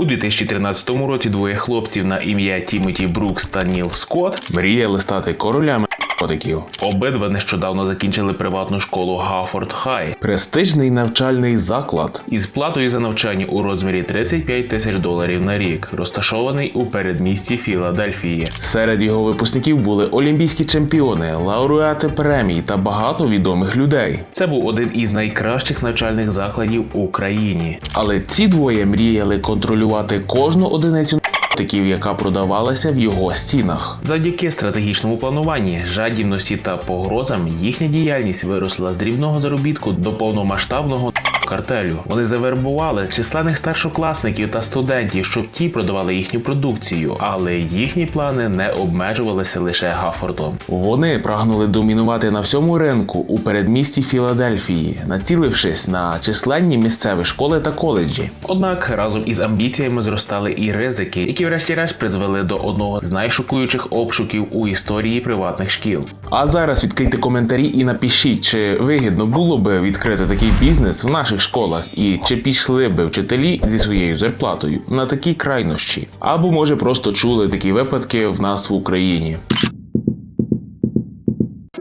У 2013 році двоє хлопців на ім'я Тімоті Брукс та Ніл Скотт мріяли стати королями котиків. Обидва нещодавно закінчили приватну школу Гафорд Хай, престижний навчальний заклад із платою за навчання у розмірі 35 тисяч доларів на рік, розташований у передмісті Філадельфії. Серед його випускників були олімпійські чемпіони, лауреати премій та багато відомих людей. Це був один із найкращих навчальних закладів в Україні. Але ці двоє мріяли контролювати кожну одиницю наркотиків, яка продавалася в його стінах. Завдяки стратегічному плануванні, жадібності та погрозам їхня діяльність виросла з дрібного заробітку до повномасштабного картелю. Вони завербували численних старшокласників та студентів, щоб ті продавали їхню продукцію, але їхні плани не обмежувалися лише Гафордом. Вони прагнули домінувати на всьому ринку у передмісті Філадельфії, націлившись на численні місцеві школи та коледжі. Однак разом із амбіціями зростали і ризики, які врешті-решт призвели до одного з найшокуючих обшуків у історії приватних шкіл. А зараз відкрийте коментарі і напишіть, чи вигідно було би відкрити такий бізнес в наших школах, і чи пішли би вчителі зі своєю зарплатою на такі крайнощі, або може просто чули такі випадки в нас в Україні.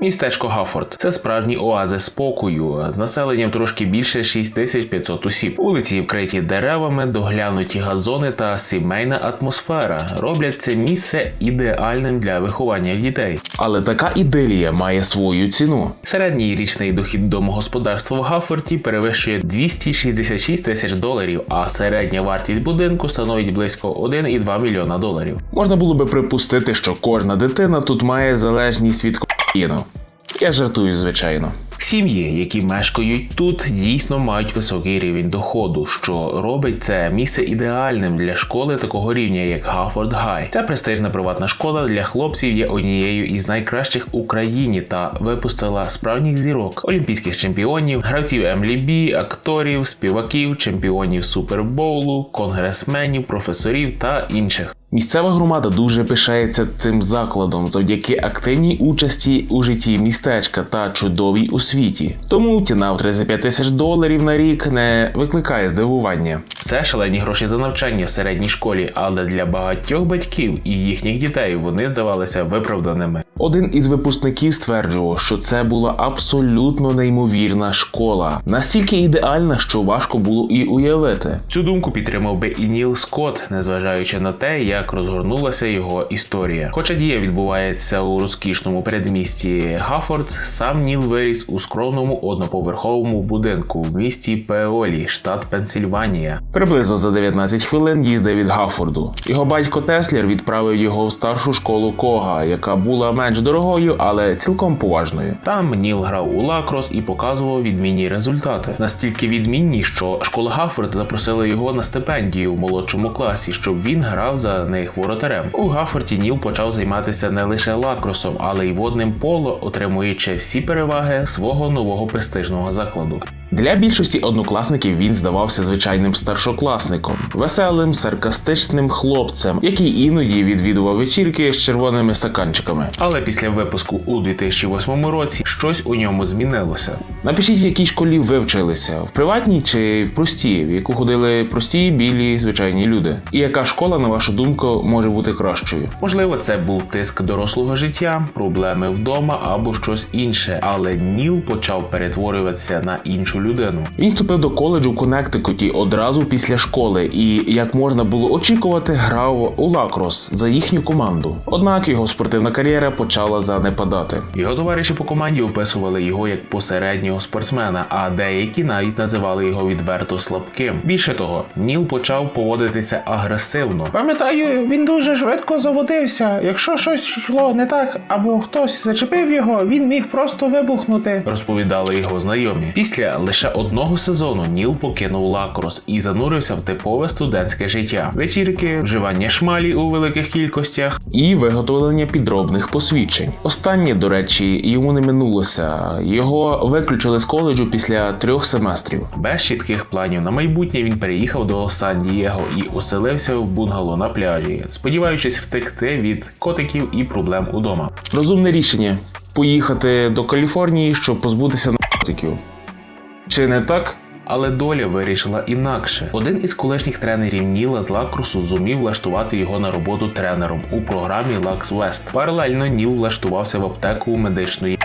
Містечко Гафорд це справжній оазис спокою з населенням трошки більше 6500 осіб. Вулиці вкриті деревами, доглянуті газони та сімейна атмосфера роблять це місце ідеальним для виховання дітей. Але така іделія має свою ціну. Середній річний дохід домогосподарства в Гафорді перевищує 266 тисяч доларів, а середня вартість будинку становить близько 1,2 мільйона доларів. Можна було би припустити, що кожна дитина тут має залежність від кокаїну. Я жартую, звичайно. Сім'ї, які мешкають тут, дійсно мають високий рівень доходу, що робить це місце ідеальним для школи такого рівня, як Гафорд Гай. Ця престижна приватна школа для хлопців є однією із найкращих в Україні та випустила справжніх зірок, олімпійських чемпіонів, гравців МЛБ, акторів, співаків, чемпіонів Супербоулу, конгресменів, професорів та інших. Місцева громада дуже пишається цим закладом завдяки активній участі у житті містечка та чудовій освіті. Тому ціна в 35 тисяч доларів на рік не викликає здивування. Це шалені гроші за навчання в середній школі, але для багатьох батьків і їхніх дітей вони здавалися виправданими. Один із випускників стверджував, що це була абсолютно неймовірна школа, настільки ідеальна, що важко було і уявити. Цю думку підтримав би і Ніл Скотт, незважаючи на те, як розгорнулася його історія. Хоча дія відбувається у розкішному передмісті Гафорд, сам Ніл виріс у скромному одноповерховому будинку в місті Пеолі, штат Пенсільванія. Приблизно за 19 хвилин їздив від Гафорду. Його батько Теслер відправив його в старшу школу Кога, яка була менш дорогою, але цілком поважною. Там Ніл грав у лакрос і показував відмінні результати. Настільки відмінні, що школа Гафорд запросила його на стипендію в молодшому класі, щоб він грав за них воротарем. У Гафорді Ніл почав займатися не лише лакросом, але й водним поло, отримуючи всі переваги свого нового престижного закладу. Для більшості однокласників він здавався звичайним старшокласником, веселим, саркастичним хлопцем, який іноді відвідував вечірки з червоними стаканчиками. Але після випуску у 2008 році щось у ньому змінилося. Напишіть, в якій школі ви вчилися: в приватній чи в простій, в яку ходили прості, білі, звичайні люди. І яка школа, на вашу думку, може бути кращою? Можливо, це був тиск дорослого життя, проблеми вдома або щось інше, але Ніл почав перетворюватися на іншу людину. Він вступив до коледжу в Коннектикуті одразу після школи, і як можна було очікувати, грав у лакрос за їхню команду. Однак його спортивна кар'єра почала занепадати. Його товариші по команді описували його як посереднього спортсмена, а деякі навіть називали його відверто слабким. Більше того, Ніл почав поводитися агресивно. Пам'ятаю, він дуже швидко заводився. Якщо щось йшло не так, або хтось зачепив його, він міг просто вибухнути. розповідали його знайомі. Після лише одного сезону Ніл покинув лакрос і занурився в типове студентське життя: вечірки, вживання шмалі у великих кількостях і виготовлення підробних посвідчень. Останнє, до речі, йому не минулося. Його виключили з коледжу після трьох семестрів. Без чітких планів на майбутнє він переїхав до Сан-Дієго і оселився в бунгало на пляжі, сподіваючись втекти від котиків і проблем удома. Розумне рішення поїхати до Каліфорнії, щоб позбутися наркотиків. Чи не так? Але доля вирішила інакше. Один із колишніх тренерів Ніла з Лакрусу зумів влаштувати його на роботу тренером у програмі Лакс Вест. Паралельно Ніл влаштувався в аптеку медичної.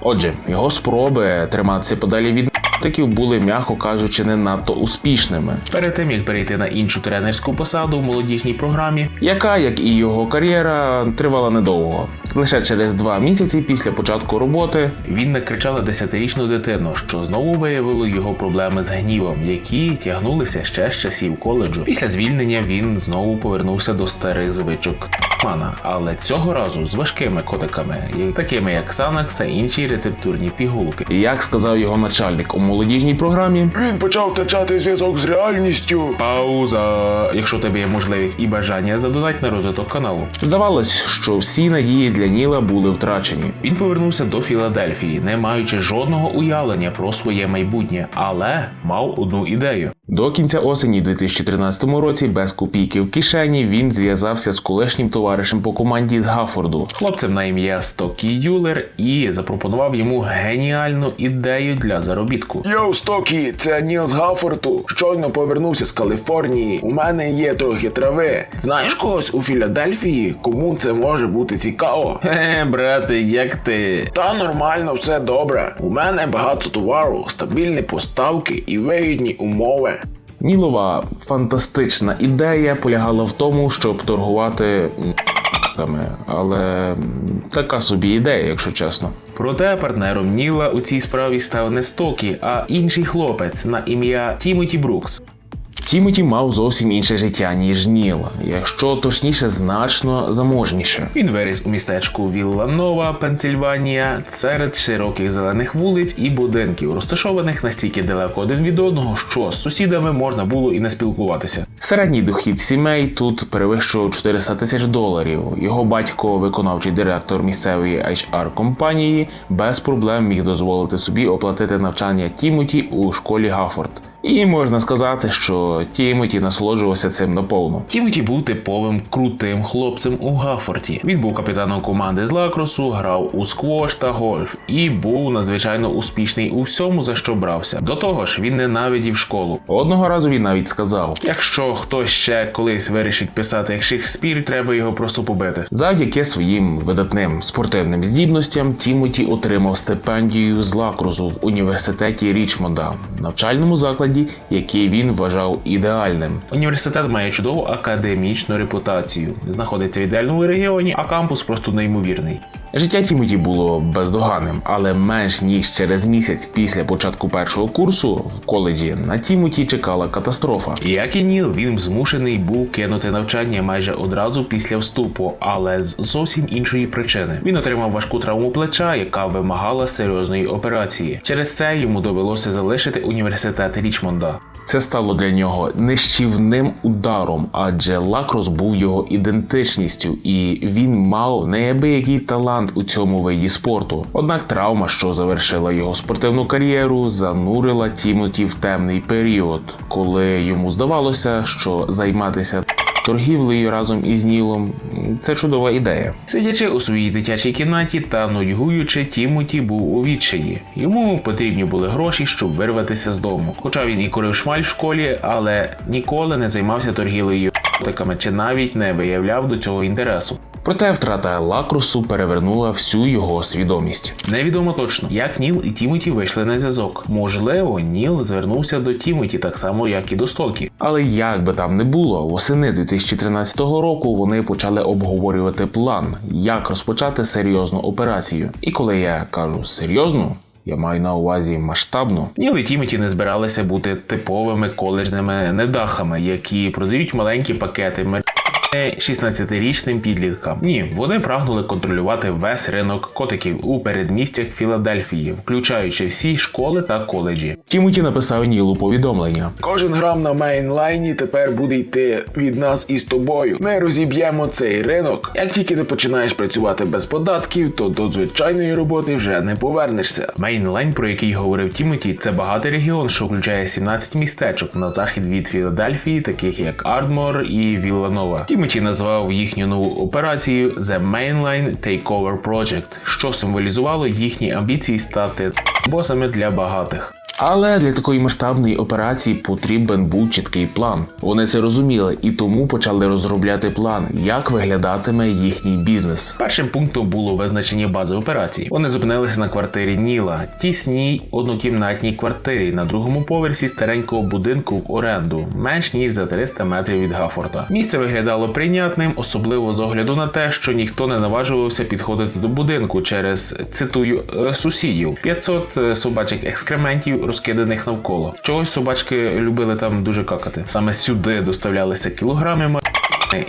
Отже, його спроби триматися подалі від Таків були, м'яко кажучи, не надто успішними. Перед тим як перейти на іншу тренерську посаду в молодіжній програмі, яка, як і його кар'єра, тривала недовго. Лише через два місяці після початку роботи він накричав на десятирічну дитину, що знову виявило його проблеми з гнівом, які тягнулися ще з часів коледжу. Після звільнення він знову повернувся до старих звичок. Мана, але цього разу з важкими котиками, такими як Санакс та інші рецептурні пігулки. Як сказав його начальник у молодіжній програмі, Він почав втрачати зв'язок з реальністю. Пауза. Якщо тебе є можливість і бажання, задонать на розвиток каналу. Здавалось, що всі надії для Ніла були втрачені. Він повернувся до Філадельфії, не маючи жодного уявлення про своє майбутнє, але мав одну ідею. До кінця осені 2013 році, без копійки в кишені, він зв'язався з колишнім товаришем по команді з Гафорду, хлопцем на ім'я Стокі Юлер, і запропонував йому геніальну ідею для заробітку. Йоу, Стокі, це Ніл з Гафорту. Щойно повернувся з Каліфорнії. У мене є трохи трави. Знаєш когось у Філадельфії, кому це може бути цікаво? Хе, брате, як ти? Та нормально, все добре. У мене багато товару, стабільні поставки і вигідні умови. Нілова фантастична ідея полягала в тому, щоб торгувати але така собі ідея, якщо чесно. Проте партнером Ніла у цій справі став не Стокі, а інший хлопець на ім'я Тімоті Брукс. Тімоті мав зовсім інше життя, ніж Ніл, якщо точніше, значно заможніше. Він виріс у містечку Вілланова, Пенсильванія, серед широких зелених вулиць і будинків, розташованих настільки далеко один від одного, що з сусідами можна було і не спілкуватися. Середній дохід сімей тут перевищував 400 тисяч доларів. Його батько, виконавчий директор місцевої HR компанії, без проблем міг дозволити собі оплатити навчання Тімоті у школі Гафорд. І можна сказати, що Тімоті насолоджувався цим наповну. Тімоті був типовим крутим хлопцем у Гафорті. Він був капітаном команди з лакросу, грав у сквош та гольф і був надзвичайно успішний у всьому, за що брався. До того ж, він ненавидів школу. Одного разу він навіть сказав: якщо хтось ще колись вирішить писати як Шекспір, треба його просто побити. Завдяки своїм видатним спортивним здібностям Тімоті отримав стипендію з лакрозу в університеті Річмонда, навчальному закладі, який він вважав ідеальним. Університет має чудову академічну репутацію, знаходиться в ідеальному регіоні, а кампус просто неймовірний. Життя Тімоті було бездоганним, але менш ніж через місяць після початку першого курсу в коледжі на Тімоті чекала катастрофа. Як і Ніл, він змушений був кинути навчання майже одразу після вступу, але з зовсім іншої причини. Він отримав важку травму плеча, яка вимагала серйозної операції. Через це йому довелося залишити університет Річмонда. Це стало для нього нищівним ударом, адже Лакрос був його ідентичністю, і він мав неабиякий талант у цьому виді спорту. Однак травма, що завершила його спортивну кар'єру, занурила Тімоті в темний період, коли йому здавалося, що займатися торгівлею разом із Нілом це чудова ідея. Сидячи у своїй дитячій кімнаті та нудьгуючи, Тімоті був у відчаї. Йому потрібні були гроші, щоб вирватися з дому. Хоча він і курив шмаль в школі, але ніколи не займався торгівлею наркотиками чи навіть не виявляв до цього інтересу. Проте втрата лакрусу перевернула всю його свідомість. Невідомо точно, як Ніл і Тімоті вийшли на зв'язок. Можливо, Ніл звернувся до Тімоті так само, як і до Стокі. Але як би там не було, восени 2013 року вони почали обговорювати план, як розпочати серйозну операцію. І коли я кажу серйозну. Я маю на увазі масштабну. Ніл і Тімоті не збиралися бути типовими коледжними недахами, які продають маленькі пакети 16-річним підліткам. Ні, вони прагнули контролювати весь ринок котиків у передмістях Філадельфії, включаючи всі школи та коледжі. Тімоті написав Нілу повідомлення. Кожен грам на мейнлайні тепер буде йти від нас із тобою. Ми розіб'ємо цей ринок. Як тільки ти починаєш працювати без податків, то до звичайної роботи вже не повернешся. Мейнлайн, про який говорив Тімоті, це багатий регіон, що включає 17 містечок на захід від Філадельфії, таких як Ардмор і Вілланова. Тімоті назвав їхню нову операцію The Mainline Takeover Project, що символізувало їхні амбіції стати босами для багатих. Але для такої масштабної операції потрібен був чіткий план. Вони це розуміли і тому почали розробляти план, як виглядатиме їхній бізнес. Першим пунктом було визначення бази операції. Вони зупинилися на квартирі Ніла, тісній однокімнатній квартирі на другому поверсі старенького будинку в оренду, менш ніж за 300 метрів від Гафорта. Місце виглядало прийнятним, особливо з огляду на те, що ніхто не наважувався підходити до будинку через цитую «е, сусідів. 500 е, собачих екскрементів розкиданих навколо. Чогось собачки любили там дуже какати. Саме сюди доставлялися кілограми ма-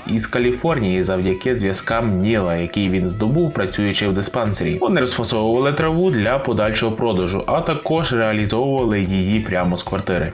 із Каліфорнії завдяки зв'язкам Ніла, який він здобув, працюючи в диспансері. Вони розфасовували траву для подальшого продажу, а також реалізовували її прямо з квартири.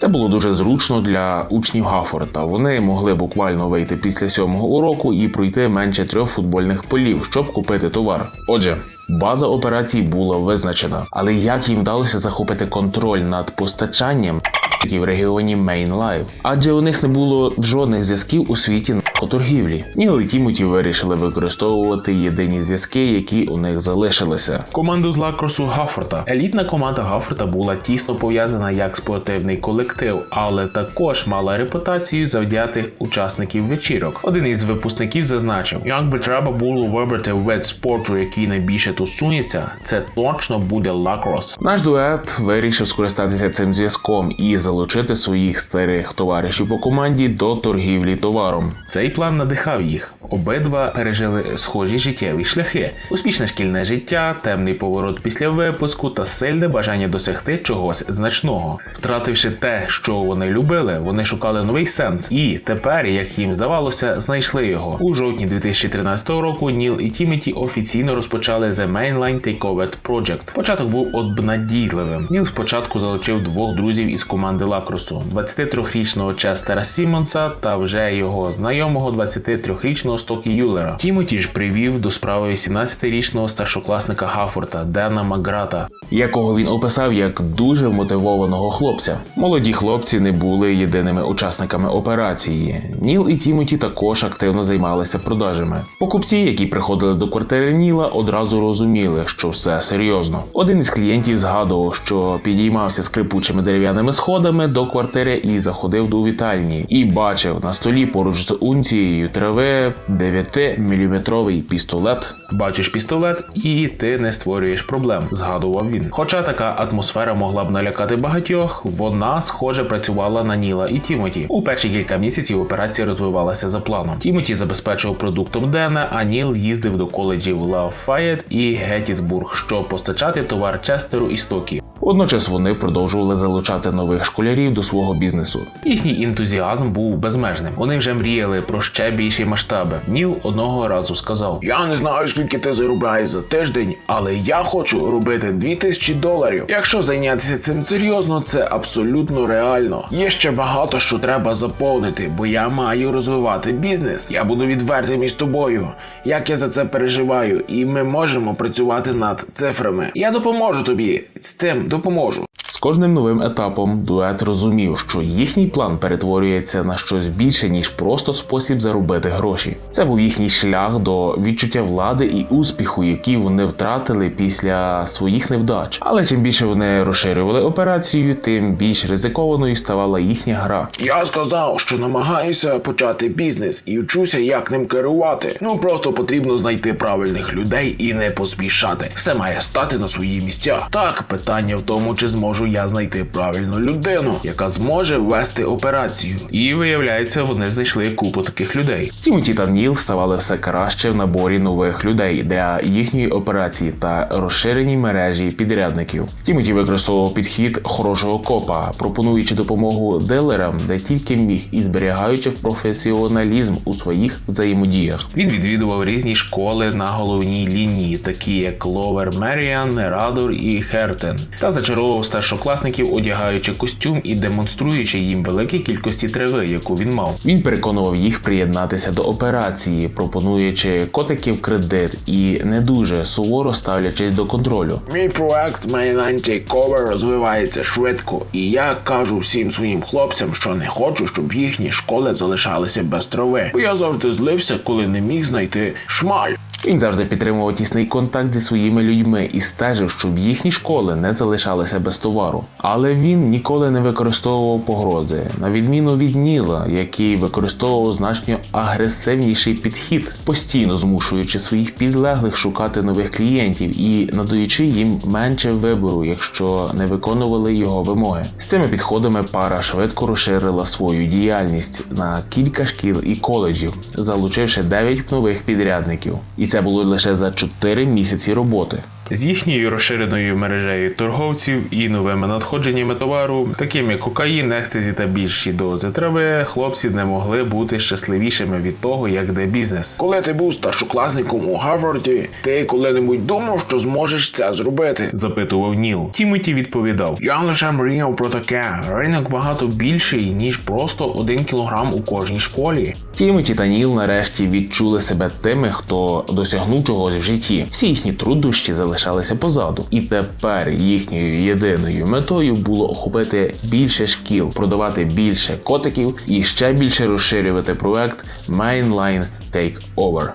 Це було дуже зручно для учнів Гафорта. Вони могли буквально вийти після сьомого уроку і пройти менше трьох футбольних полів, щоб купити товар. Отже. База операцій була визначена, але як їм вдалося захопити контроль над постачанням в регіоні Мейнлайв? Адже у них не було жодних зв'язків у світі торгівлі. Ніл і Тімоті вирішили використовувати єдині зв'язки, які у них залишилися. Команду з Лакросу Гафорта. Елітна команда Гафорта була тісно пов'язана як спортивний колектив, але також мала репутацію завдятих учасників вечірок. Один із випускників зазначив: як би треба було вибрати вид спорту, який найбільше тусується, це точно буде лакрос. Наш дует вирішив скористатися цим зв'язком і залучити своїх старих товаришів по команді до торгівлі товаром. Цей план надихав їх. Обидва пережили схожі життєві шляхи: успішне шкільне життя, темний поворот після випуску та сильне бажання досягти чогось значного. Втративши те, що вони любили, вони шукали новий сенс, і тепер, як їм здавалося, знайшли його. У жовтні 2013 року Ніл і Тіметі офіційно розпочали The Mainline Takeover Project. Початок був обнадійливим. Ніл спочатку залучив двох друзів із команди Лакросу: 23-річного Честера Сімонса та вже його знайомого 23-річного Стокі Юлера. Тімоті ж привів до справи 18-річного старшокласника Гафорта Дена Маграта, якого він описав як дуже вмотивованого хлопця. Молоді хлопці не були єдиними учасниками операції. Ніл і Тімоті також активно займалися продажами. Покупці, які приходили до квартири Ніла, одразу розуміли, що все серйозно. Один із клієнтів згадував, що підіймався скрипучими дерев'яними сходами до квартири і заходив до вітальні, і бачив на столі поруч з унцією трави 9-мм пістолет. Бачиш пістолет, і ти не створюєш проблем, згадував він. Хоча така атмосфера могла б налякати багатьох, вона схоже працювала на Ніла і Тімоті. У перші кілька місяців операція розвивалася за планом. Тімоті забезпечував продуктом Дена, а Ніл їздив до коледжів Лафайет і Геттісбург, щоб постачати товар Честеру і Стокі. Водночас вони продовжували залучати нових школярів до свого бізнесу. Їхній ентузіазм був безмежним. Вони вже мріяли про ще більші масштаби. Ніл одного разу сказав: Я не знаю, скільки ти заробляєш за тиждень, але я хочу робити 2000 доларів. Якщо зайнятися цим серйозно, це абсолютно реально. Є ще багато що треба заповнити, бо я маю розвивати бізнес. Я буду відвертим із тобою, як я за це переживаю, і ми можемо працювати над цифрами. Я допоможу тобі з цим допоможу. З кожним новим етапом дует розумів, що їхній план перетворюється на щось більше, ніж просто спосіб заробити гроші. Це був їхній шлях до відчуття влади і успіху, які вони втратили після своїх невдач. Але чим більше вони розширювали операцію, тим більш ризикованою ставала їхня гра. Я сказав, що намагаюся почати бізнес і вчуся, як ним керувати. Ну просто потрібно знайти правильних людей і не поспішати. Все має стати на свої місця. Так, питання в тому, чи зможу я знайти правильну людину, яка зможе ввести операцію. І виявляється, вони знайшли купу таких людей. Тімоті та Ніл ставали все краще в наборі нових людей для їхньої операції та розширеній мережі підрядників. Тімоті використовував підхід хорошого копа, пропонуючи допомогу дилерам, де тільки міг, і зберігаючи професіоналізм у своїх взаємодіях. Він відвідував різні школи на головній лінії, такі як Ловер Меріан, Радор і Хертен, та зачаровував старшокласників, одягаючи костюм і демонструючи їм великі кількості трави, яку він мав. Він переконував їх приєднатися до операції, пропонуючи котиків кредит і не дуже суворо ставлячись до контролю. Мій проект Mainline Takeover розвивається швидко, і я кажу всім своїм хлопцям, що не хочу, щоб їхні школи залишалися без трави. Бо я завжди злився, коли не міг знайти шмаль. Він завжди підтримував тісний контакт зі своїми людьми і стежив, щоб їхні школи не залишалися без товару. Але він ніколи не використовував погрози, на відміну від Ніла, який використовував значно агресивніший підхід, постійно змушуючи своїх підлеглих шукати нових клієнтів і надаючи їм менше вибору, якщо не виконували його вимоги. З цими підходами пара швидко розширила свою діяльність на кілька шкіл і коледжів, залучивши 9 нових підрядників. І це було лише за 4 місяці роботи. З їхньою розширеною мережею торговців і новими надходженнями товару, такими як кокаїн, ектезі та більші дози трави, хлопці не могли бути щасливішими від того, як де бізнес. Коли ти був старшокласником у Гарварді, ти коли-небудь думав, що зможеш це зробити? запитував Ніл. Тімоті відповідав: Я лише мріяв про таке. ринок багато більший, ніж просто один кілограм у кожній школі. Тімоті та Ніл нарешті відчули себе тими, хто досягнув чогось в житті. Всі їхні труднощі залишалися позаду, і тепер їхньою єдиною метою було охопити більше шкіл, продавати більше котиків і ще більше розширювати проект Mainline Takeover.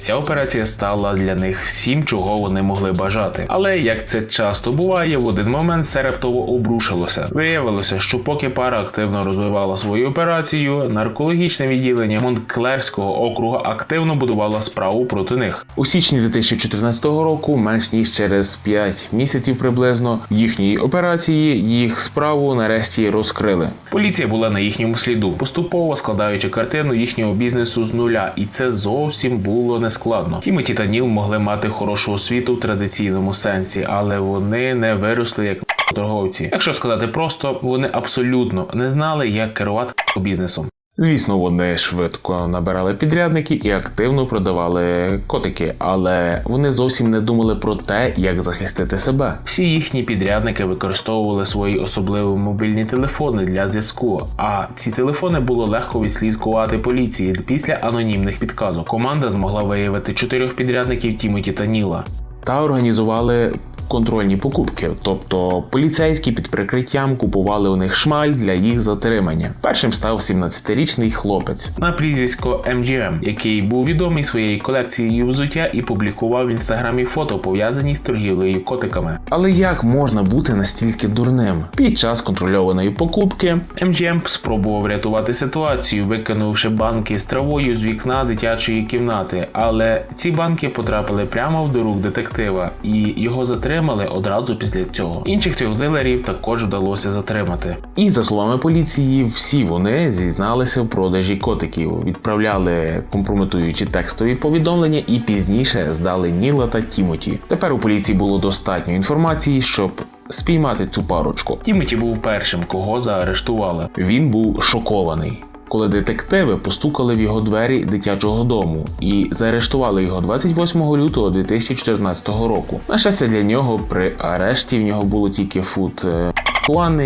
Ця операція стала для них всім, чого вони могли бажати. Але як це часто буває, в один момент все раптово обрушилося. Виявилося, що поки пара активно розвивала свою операцію, наркологічне відділення Монтклерського округу активно будувало справу проти них. У січні 2014 року, менш ніж через 5 місяців приблизно їхньої операції, їх справу нарешті розкрили. Поліція була на їхньому сліду, поступово складаючи картину їхнього бізнесу з нуля, і це зовсім було не складно. Тімоті та Ніл могли мати хорошу освіту в традиційному сенсі, але вони не виросли як торговці. Якщо сказати просто, вони абсолютно не знали, як керувати бізнесом. Звісно, вони швидко набирали підрядників і активно продавали котики, але вони зовсім не думали про те, як захистити себе. Всі їхні підрядники використовували свої особливі мобільні телефони для зв'язку. А ці телефони було легко відслідкувати поліції після анонімних підказок. Команда змогла виявити чотирьох підрядників Тімоті та Ніла та організували контрольні покупки, тобто поліцейські під прикриттям купували у них шмаль для їх затримання. Першим став 17-річний хлопець на прізвисько MGM, який був відомий своєю колекцією взуття і публікував в інстаграмі фото пов'язані з торгівлею котиками. Але як можна бути настільки дурним? Під час контрольованої покупки MGM спробував врятувати ситуацію, викинувши банки з травою з вікна дитячої кімнати, але ці банки потрапили прямо в до рук детектива, і його затримали одразу після цього. Інших трьох дилерів також вдалося затримати. І за словами поліції, всі вони зізналися в продажі котиків, відправляли компрометуючі текстові повідомлення і пізніше здали Ніла та Тімоті. Тепер у поліції було достатньо інформації, щоб. Спіймати цю парочку. Тімоті був першим, кого заарештували. Він був шокований коли детективи постукали в його двері дитячого дому і заарештували його 28 лютого 2014 року. На щастя, для нього при арешті в нього було тільки фут е,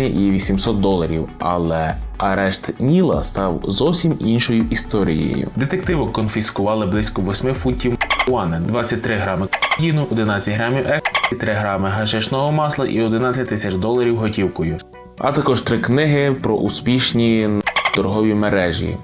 і 800 доларів, але арешт Ніла став зовсім іншою історією. Детективи конфіскували близько 8 фунтів хуани, 23 грами кокаїну, 11 грамів ек, 3 грами гашишного масла і 11 тисяч доларів готівкою. А також три книги про успішні торгові мережі.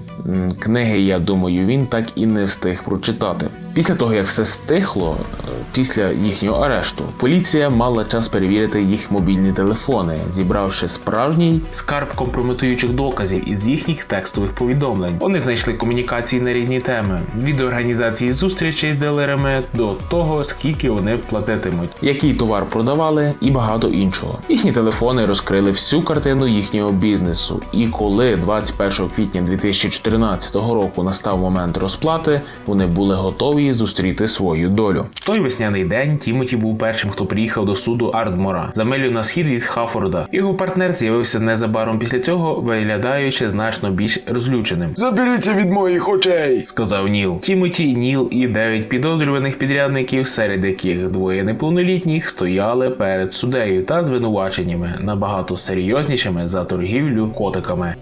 Книги, я думаю, він так і не встиг прочитати. Після того, як все стихло, е, після їхнього арешту, поліція мала час перевірити їх мобільні телефони, зібравши справжній скарб компрометуючих доказів із їхніх текстових повідомлень. Вони знайшли комунікації на різні теми: від організації зустрічей з дилерами до того, скільки вони платитимуть, який товар продавали, і багато іншого. Їхні телефони розкрили всю картину їхнього бізнесу. І коли 21 квітня 2014 року настав момент розплати, вони були готові зустріти свою долю. В той весняний день Тімоті був першим, хто приїхав до суду Ардмора за милю на схід від Хафорда. Його партнер з'явився незабаром після цього, виглядаючи значно більш розлюченим. Заберіться від моїх очей! Сказав Ніл. Тімоті, Ніл і дев'ять підозрюваних підрядників, серед яких двоє неповнолітніх стояли перед суддею та звинуваченнями набагато серйознішими за торгівлю котиками.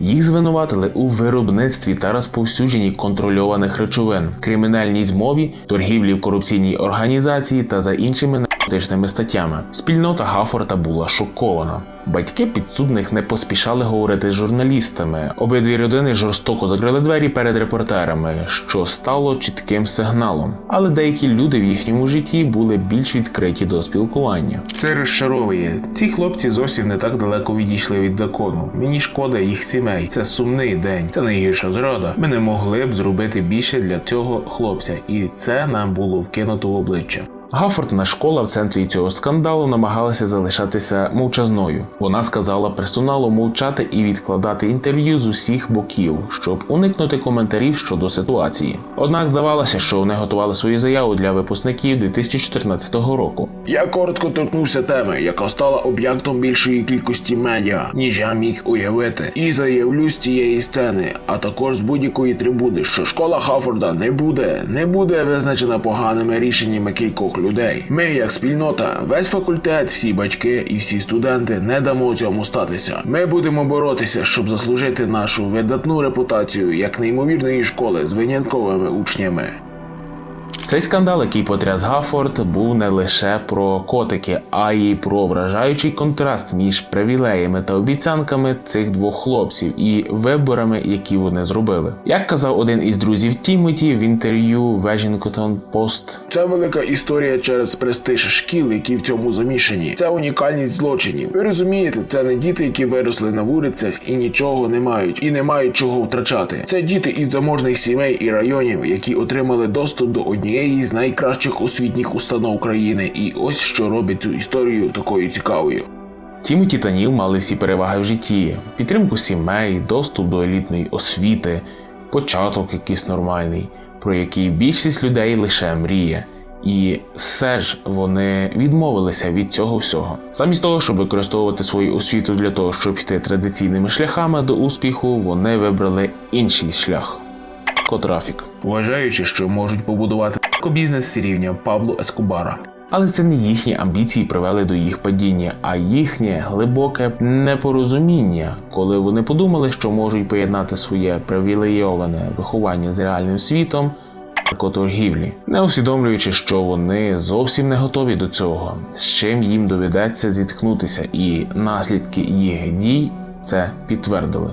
Їх звинуватили у виробництві та розповсюдженні контрольованих речовин, кримінальній змові, торгівлі в корупційній організації та за іншими тижними статтями. Спільнота Гафорта була шокована. Батьки підсудних не поспішали говорити з журналістами. Обидві родини жорстоко закрили двері перед репортерами, що стало чітким сигналом. Але деякі люди в їхньому житті були більш відкриті до спілкування. Це розчаровує. Ці хлопці зовсім не так далеко відійшли від закону. Мені шкода їх сімей. Це сумний день. Це найгірша зрада. Ми не могли б зробити більше для цього хлопця, і це нам було вкинуто в обличчя. Гафортна школа в центрі цього скандалу намагалася залишатися мовчазною. Вона сказала персоналу мовчати і відкладати інтерв'ю з усіх боків, щоб уникнути коментарів щодо ситуації. Однак здавалося, що вони готували свою заяву для випускників 2014 року. Я коротко торкнувся теми, яка стала об'єктом більшої кількості медіа, ніж я міг уявити, і заявлю з цієї сцени, а також з будь-якої трибуни, що школа Хафорда не буде, не буде визначена поганими рішеннями кількох людей. Ми, як спільнота, весь факультет, всі батьки і всі студенти не дамо цьому статися. Ми будемо боротися, щоб заслужити нашу видатну репутацію як неймовірної школи з винятковими учнями. Цей скандал, який потряс Гафорд, був не лише про котики, а й про вражаючий контраст між привілеями та обіцянками цих двох хлопців і виборами, які вони зробили. Як казав один із друзів Тімоті в інтерв'ю Washington Post, Це велика історія через престиж шкіл, які в цьому замішані. Це унікальність злочинів. Ви розумієте, це не діти, які виросли на вулицях і нічого не мають, і не мають чого втрачати. Це діти із заможних сімей і районів, які отримали доступ до однієї з найкращих освітніх установ країни. І ось що робить цю історію такою цікавою. Тімоті та Ніл мали всі переваги в житті: підтримку сімей, доступ до елітної освіти, початок якийсь нормальний, про який більшість людей лише мріє. І все ж вони відмовилися від цього всього. Замість того, щоб використовувати свою освіту для того, щоб йти традиційними шляхами до успіху, вони вибрали інший шлях котрафік. Вважаючи, що можуть побудувати бізнес рівня Пабло Ескобара. Але це не їхні амбіції привели до їх падіння, а їхнє глибоке непорозуміння, коли вони подумали, що можуть поєднати своє привілейоване виховання з реальним світом наркоторгівлі, не усвідомлюючи, що вони зовсім не готові до цього, з чим їм доведеться зіткнутися, і наслідки їх дій це підтвердили.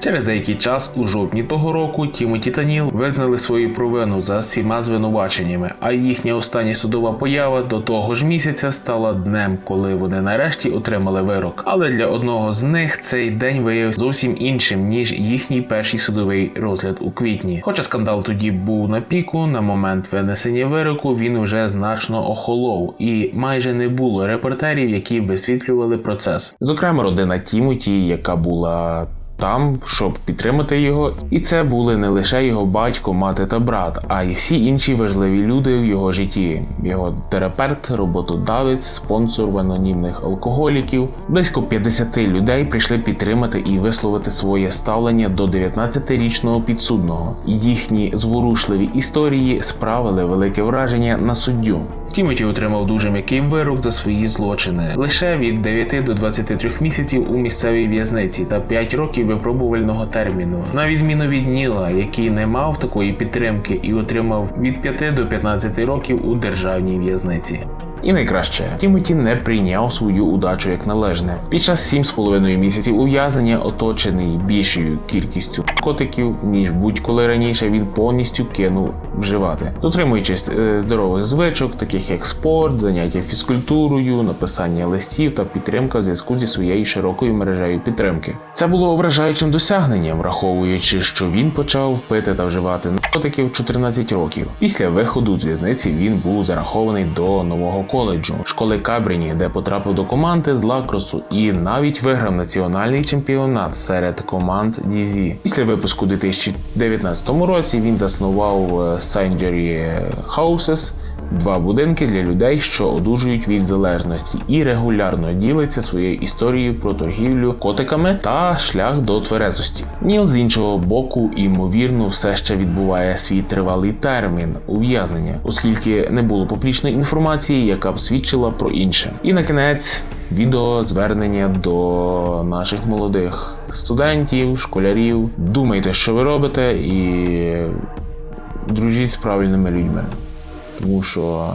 Через деякий час, у жовтні того року, Тімоті та Ніл визнали свою провину за всіма звинуваченнями, а їхня остання судова поява до того ж місяця стала днем, коли вони нарешті отримали вирок. Але для одного з них цей день виявився зовсім іншим, ніж їхній перший судовий розгляд у квітні. Хоча скандал тоді був на піку, на момент винесення вироку він уже значно охолов, і майже не було репортерів, які висвітлювали процес. Зокрема, родина Тімоті, яка була там, щоб підтримати його, і це були не лише його батько, мати та брат, а й всі інші важливі люди в його житті: його терапевт, роботодавець, спонсор в анонімних алкоголіків. Близько 50 людей прийшли підтримати і висловити своє ставлення до 19-річного підсудного. Їхні зворушливі історії справили велике враження на суддю. Тімоті отримав дуже м'який вирок за свої злочини лише від 9 до 23 місяців у місцевій в'язниці та 5 років випробувального терміну, на відміну від Ніла, який не мав такої підтримки і отримав від 5 до 15 років у державній в'язниці. І найкраще, Тімоті не прийняв свою удачу як належне. Під час 7,5 місяців ув'язнення, оточений більшою кількістю котиків, ніж будь-коли раніше, він повністю кинув вживати, дотримуючись е, здорових звичок, таких як спорт, заняття фізкультурою, написання листів та підтримка в зв'язку зі своєю широкою мережею підтримки. Це було вражаючим досягненням, враховуючи, що він почав пити та вживати наркотики в 14 років. Після виходу з в'язниці він був зарахований до нового коледжу школи Кабріні, де потрапив до команди з лакросу і навіть виграв національний чемпіонат серед команд DZ. Після випуску у 2019 році він заснував е, Sanctuary Houses, два будинки для людей, що одужують від залежності, і регулярно ділиться своєю історією про торгівлю котиками та шлях до тверезості. Ніл з іншого боку, ймовірно, все ще відбуває свій тривалий термін ув'язнення, оскільки не було публічної інформації, яка б свідчила про інше. І на кінець відео звернення до наших молодих студентів, школярів. Думайте, що ви робите, і дружіть з правильними людьми. Тому що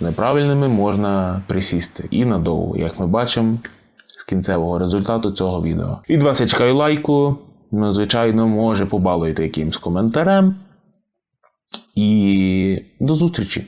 неправильними можна присісти і надовго, як ми бачимо з кінцевого результату цього відео. Від вас я чекаю лайку. Ну, звичайно, може побалуєте якимсь коментарем. І до зустрічі!